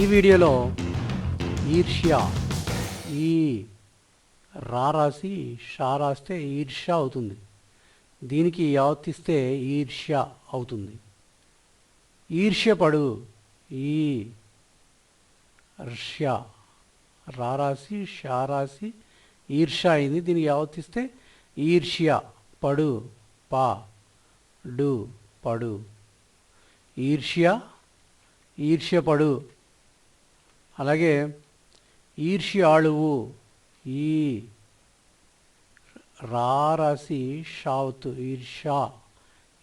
ఈ వీడియోలో ఈర్ష్య ఈ రా రాసి షా రాస్తే ఈర్ష్య అవుతుంది. దీనికి యావత్తిస్తే ఈర్ష్య అవుతుంది. ఈర్ష్యపడు ఈ ర్ష్య రా రాసి షా రాసి ఈర్ష్య అయింది. దీనికి యావత్తిస్తే ఈర్ష్య పడు పా డు పడు. ఈర్ష్య ఈర్ష్యపడు అలాగే ఈర్ష్యాళువు ఈ రారాసి రాసి షావుతు ఈర్ష్యా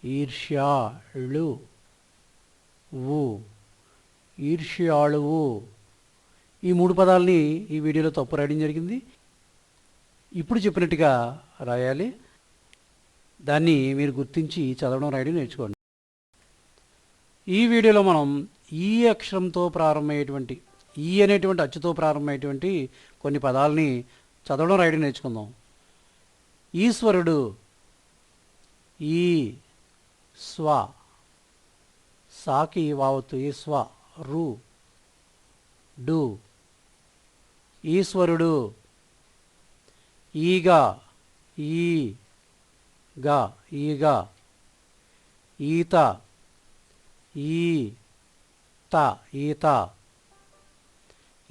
ఈర్ష్యాళు వు ఈర్ష్యాళువు ఈ మూడు పదాలని ఈ వీడియోలో తప్పు రాయడం జరిగింది. ఇప్పుడు చెప్పినట్టుగా రాయాలి. దాన్ని మీరు గుర్తించి చదవడం రాయడం నేర్చుకోండి. ఈ వీడియోలో మనం ఈ అక్షరంతో ప్రారంభమయ్యేటువంటి ఈ అనేటువంటి అచ్చుతో ప్రారంభమైనటువంటి కొన్ని పదాలని చదవడం రాయడం నేర్చుకుందాం. ఈశ్వరుడు ఈ స్వ సాకి వావత్తు ఈ స్వ రు డు. ఈశ్వరుడు ఈగ ఈ గా ఈగ. ఈత ఈ త ఈత.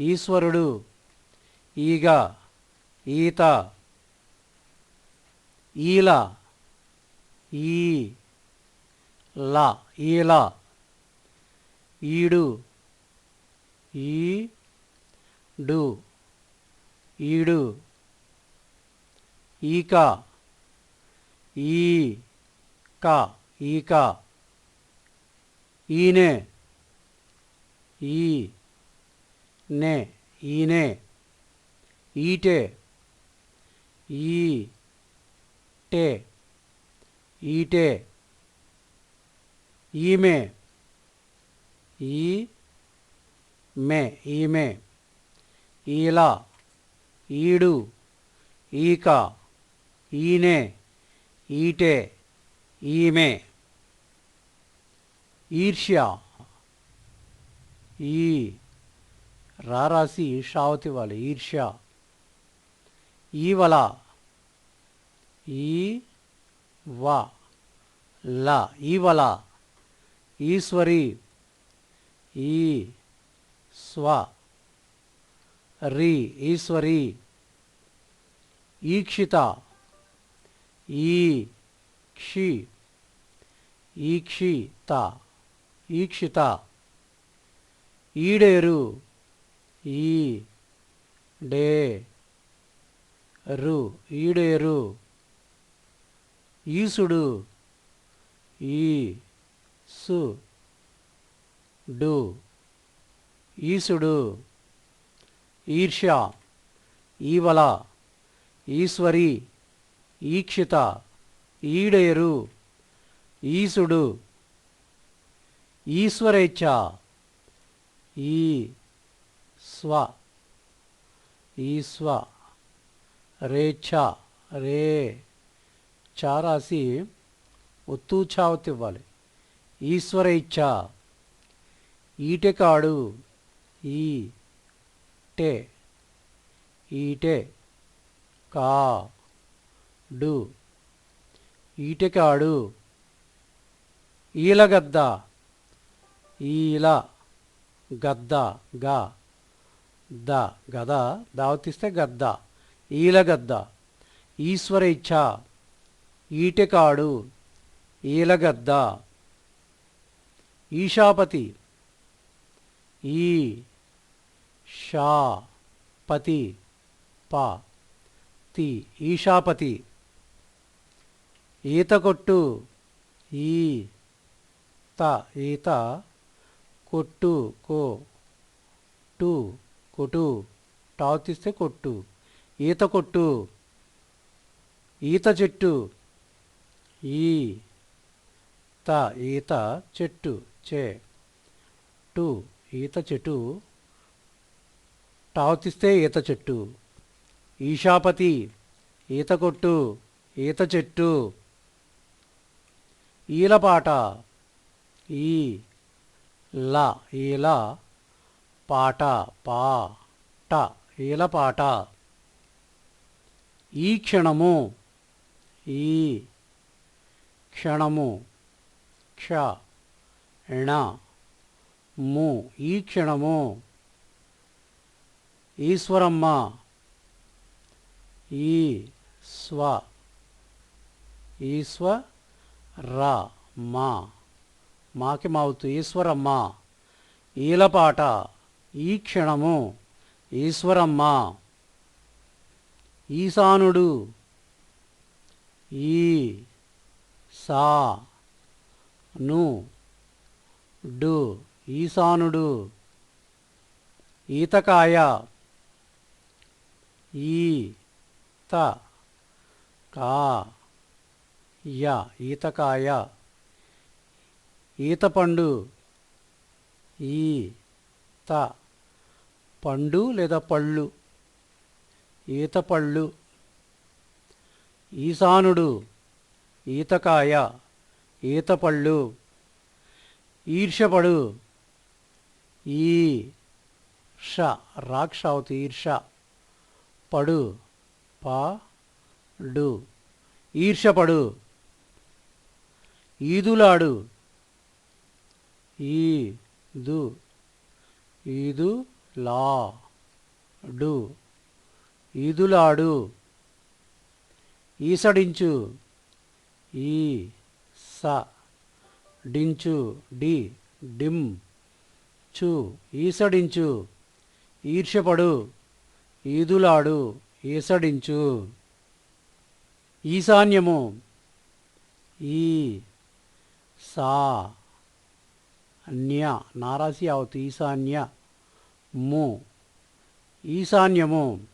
ఈశ్వరుడు ఈగ ఈత ఈల ఈ ల ఈల ఈడు ఈ డు ఈడు ఈక ఈ క ఈక ఈనే ఈ. నే ఈనే ఈటే ఈ టే ఈటే ఈమె ఈ మే ఈమె ఈలా ఈడు ఈక ఈనే ఈటే ఈమె ఈర్ష్య ఈ రారాసి షావతి వాళ్ళ ఈర్ష్య. ఈవల. ఈ వ. ల. ఈవల. ఈశ్వరి. ఈ స్వ. రి. ఈశ్వరి. ఈక్షిత. ఈ క్షి. ఈక్షిత. ఈక్షిత. ఈడేరు. ఈ డే రు ఈడేరు ఈసుడు ఈ సు డు. ఈసుడు ఈర్ష్య ఈవల ఈశ్వరి ఈక్షిత ఈడేరు. ఈసుడు ఈశ్వరేచ్ఛ ఈ స్వ ఈస్వ రేచ్ఛ రే చా రాసి ఒత్తు చావత్ ఇవ్వాలి. ఈశ్వర ఇచ్ఛ ఈటెకాడు ఈ టే ఈటే కా డు ఈటెకాడు ఈలగద్ద ఈల గద్ద గా. ద గద దావతిస్తే గద్ద ఈలగద్ద ఈశ్వర ఇచ్ఛ ఈటెకాడు ఈలగద్ద ఈశాపతి ఈ షా పతి ప తి ఈశాపతి ఈత కొట్టు ఈ త ఈత కొట్టు కో టు కొట్టు. టావు తీస్తే కొట్టు. ఈత కొట్టు. ఈత చెట్టు. ఈ. త ఈత చెట్టు. చే. టు ఈత చెట్టు. టావు తీస్తే ఈత చెట్టు. ఈశాపతి ఈత కొట్టు. ఈత చెట్టు. ఈలపాట. ఈ. ల ఈల. పాట పా ట ఈలపాట ఈ క్షణము ఈ క్షణము క్ష ణ ము ఈ క్షణము ఈశ్వరమ్మ ఈ స్వ ఈశ్వ రా మా మాకి మావుతు ఈశ్వరమ్మ ఈలపాట ఈ క్షణము ఈశ్వరమ్మ ఈశానుడు ఈ సా ను డు ఈశానుడు ఈతకాయ ఈ త కా య ఈతకాయ ఈతపండు ఈ త పండు లేదా పళ్ళు? ఈతపళ్ళు ఈశానుడు ఈతకాయ ఈతపళ్ళు. ఈర్షపడు ఈ ష రాక్ష అవుతుంది ఈర్ష పడు పా డు. ఈర్షపడు ఈదులాడు. ఈ దు. ఈదు లా డు. ఈదులాడు. ఈసడించు. ఈ స. డించు. డి డిమ్ చు ఈసడించు. ఈర్ష్యపడు. ఈదులాడు. ఈసడించు. ఈశాన్యము. ఈ సా. న్య. నారాసి అవుతు ఈశాన్య. ము. ఈశాన్యము.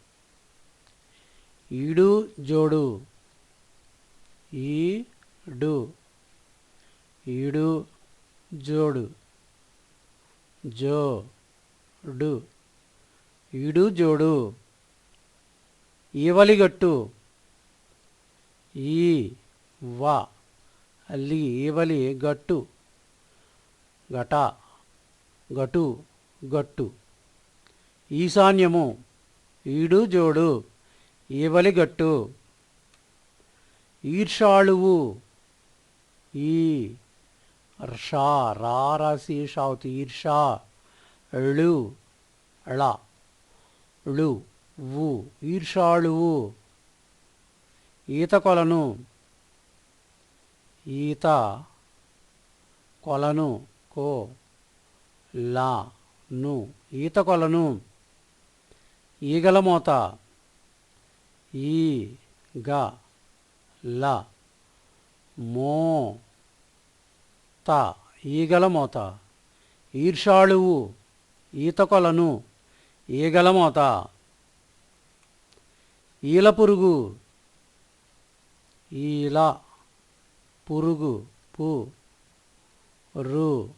ఈడు జోడు. ఈడు. ఈడు జోడు. జోడు. ఈడు జోడు. ఈవలిగట్టు. ఈ వా అల్లి ఈవలి గట్టు. గట గటు గట్టు. ఈశాన్యము ఈడు జోడు ఇవలిగట్టు ఈర్షాళువు ఈ ర్షా రా రాసి షావుతి ఈర్షా ళు ళ ళు వు ఈర్షాళువు ఈత కొలను ఈత కొలను కో లా ను ఈత కొలను ఈగల మోత. ఈ గ ల. మో. త. ఈగల మోత. ఈర్షాళువు. ఈత కొలను ఈగల మోత. ఈల పురుగు ఈల పురుగు. పు. రు.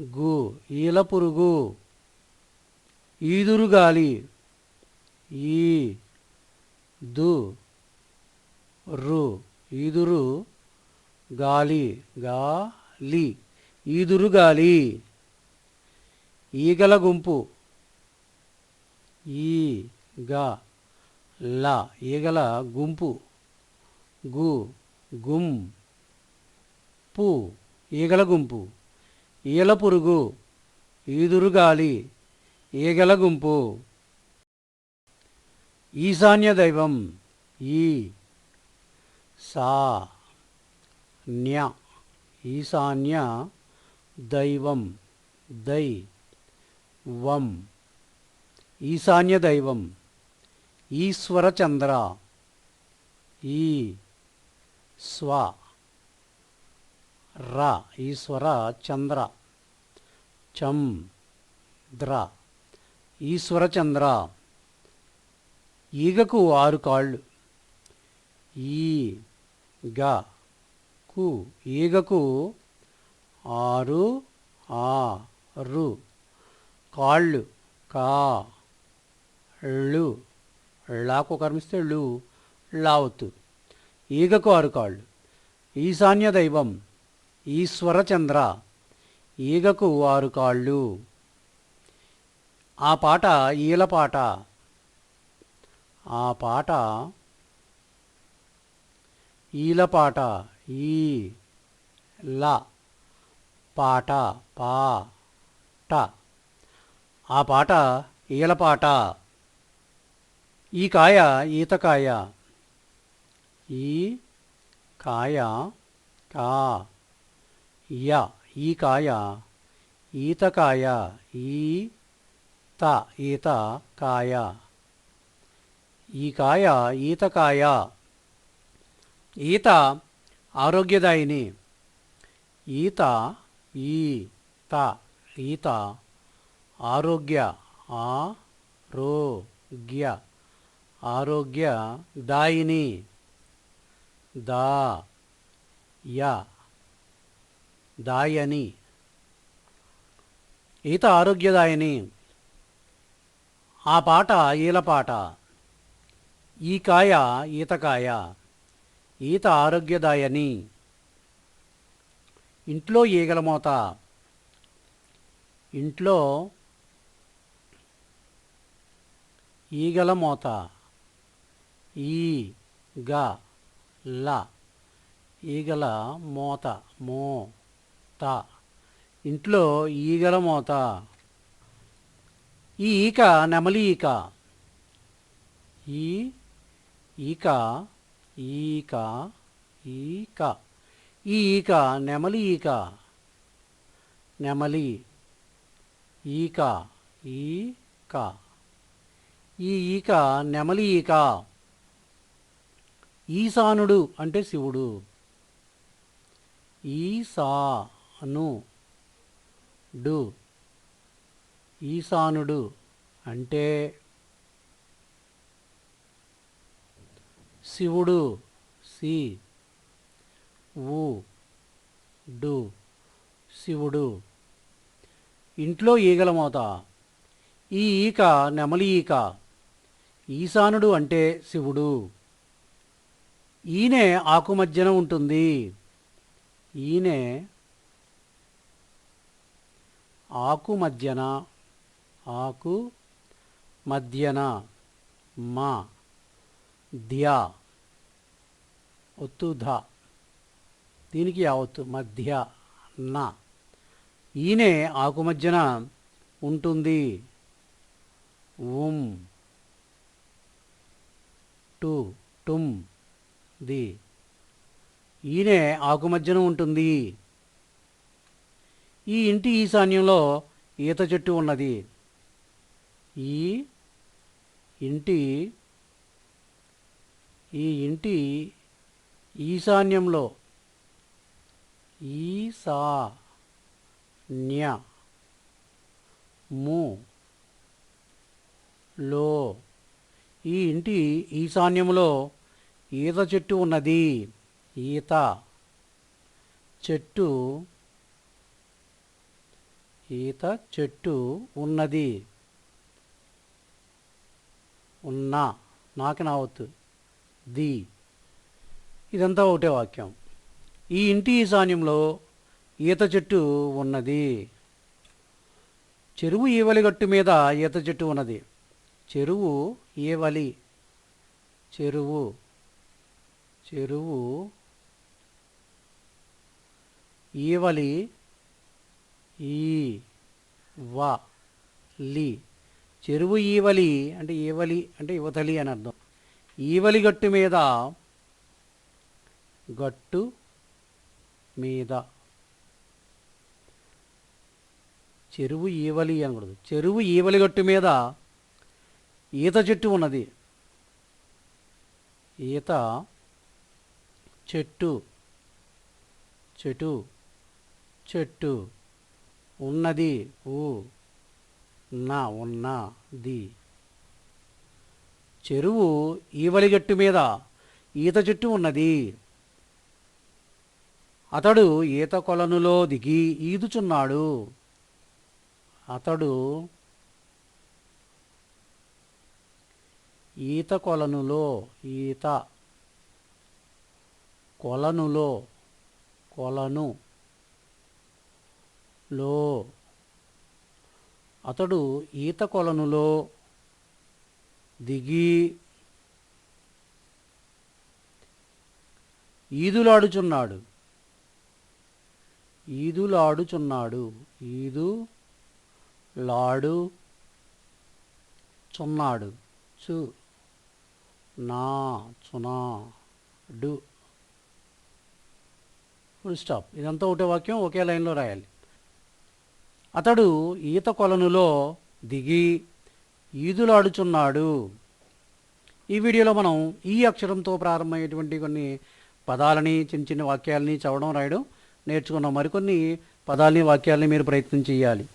గు. ఈల పురుగు ఈదురుగాలి ఈ దు రు. ఈదురు గాలి. గాలి. ఈదురు గాలి. ఈగల గుంపు. ఈ గ. ల. ఈగల గుంపు. గు. గుం. పు. ఈగల గుంపు. ఈల పురుగు. ఈదురుగాలి ఈగల గుంపు ఈశాన్య దైవం ఈ. సా. న్య. ఈశాన్య దైవం దై. వం. ఈశాన్య దైవం ఈశ్వర చంద్ర ఈ. స్వ. ర. ఈశ్వర చంద్ర చం. ద్ర. ఈశ్వరచంద్ర. ఈగకు ఆరు కాళ్ళు. ఈ గ కు ఈగకు ఆరు ఆరు కాళ్ళు. కా ళ్ళు ళాకు కర్మిస్తే ళ్ళు లావత్తు ఈగకు ఆరు కాళ్ళు. ఈశాన్య దైవం ఈశ్వరచంద్ర. ఈగకు ఆరు కాళ్ళు. ఆ పాట ఈల పాట. ఆ పాట ఈల పాట ఈ ల పాట పా ట. ఆ పాట ఈల పాట. ఈ కాయ ఈతకాయ ఈ కాయ కా. య ఈ కాయ ఈతకాయ ఈ త ఈత కాయ. ఈ కాయ ఈతకాయ ఈత ఆరోగ్యదాయిని. ఈత ఈ త ఈత ఆరోగ్య ఆ రో గ్య ఆరోగ్య దాయిని దా య దాయని. ఈత ఆరోగ్యదాయని. ఆ పాట ఈల పాట. ఈ కాయ ఈతకాయ ఈత ఆరోగ్యదాయని. ఇంట్లో ఈగల మోత. ఇంట్లో ఈగల మోత. ఈ గ ల ఈగల మోత. మో త. ఇంట్లో ఈగల మోత. ఈ ఈక నెమలి ఈక. ఈ ఈక ఈక ఈక. ఈ ఈక నెమలి ఈక. నెమలి ఈక ఈక. ఈ ఈక నెమలి ఈక. ఈశానుడు అంటే శివుడు. ఈసాను డు. ఈశానుడు అంటే శివుడు సి ఊ డు శివుడు. ఇంట్లో ఈగల మోత ఈ ఈక నెమలి ఈక. ఈశానుడు అంటే శివుడు. ఈయనే ఆకు మధ్యన ఉంటుంది. ఈయనే ఆకు మధ్యన ఆకు మధ్యన మా ధ్యా ఒత్తు ధ. దీనికి యావత్తు మధ్య నా. ఈయనే ఆకు మధ్యన ఉంటుంది ఉం టు టుమ్ ది. ఈయనే ఆకు మధ్యన ఉంటుంది. ఈ ఇంటి ఈశాన్యంలో ఈత చెట్టు ఉన్నది. ఈ ఇంటి ఈ ఇంటి ఈశాన్యంలో ఈశాన్య ము లో ఈ ఇంటి ఈశాన్యంలో ఈత చెట్టు ఉన్నది. ఈత చెట్టు ఈత చెట్టు ఉన్నది. ఉన్నా నాకు నావత్తు. ది. ఇదంతా ఒకటే వాక్యం. ఈ ఇంటి ఈశాన్యంలో ఈత చెట్టు ఉన్నది. చెరువు ఈవలిగట్టు మీద ఈత చెట్టు ఉన్నది. చెరువు ఈవలి. చెరువు. చెరువు ఈవలి. ఈ వ లి. చెరువు ఈవలి అంటే ఈవలి అంటే యువతలి అని అర్థం. ఈవలి గట్టు మీద గట్టు మీద. చెరువు ఈవలి అనకూడదు. చెరువు ఈవలి గట్టు మీద ఈత చెట్టు ఉన్నది. ఈత చెట్టు చెట్టు చెట్టు ఉన్నది. ఊ. నా ఉన్నది చెరువు ఈవలిగట్టు మీద ఈత చెట్టు ఉన్నది. అతడు ఈత కొలనులో దిగి ఈదుచున్నాడు. అతడు ఈత కొలనులో ఈత కొలనులో కొలను లో అతడు ఈత కొలనులో దిగి ఈదులాడుచున్నాడు. ఈదులాడుచున్నాడు. ఈదు లాడు చున్నాడు చు నా చునా డు. ఫుల్ స్టాప్ ఇదంతా ఒకటే వాక్యం ఒకే లైన్లో రాయాలి. అతడు ఈత కొలనులో దిగి ఈదులాడుచున్నాడు. ఈ వీడియోలో మనం ఈ అక్షరంతో ప్రారంభమయ్యేటువంటి కొన్ని పదాలని చిన్న చిన్న వాక్యాలని చదవడం రాయడం నేర్చుకున్నాం. మరికొన్ని పదాలని వాక్యాలని మీరు ప్రయత్నం చేయాలి.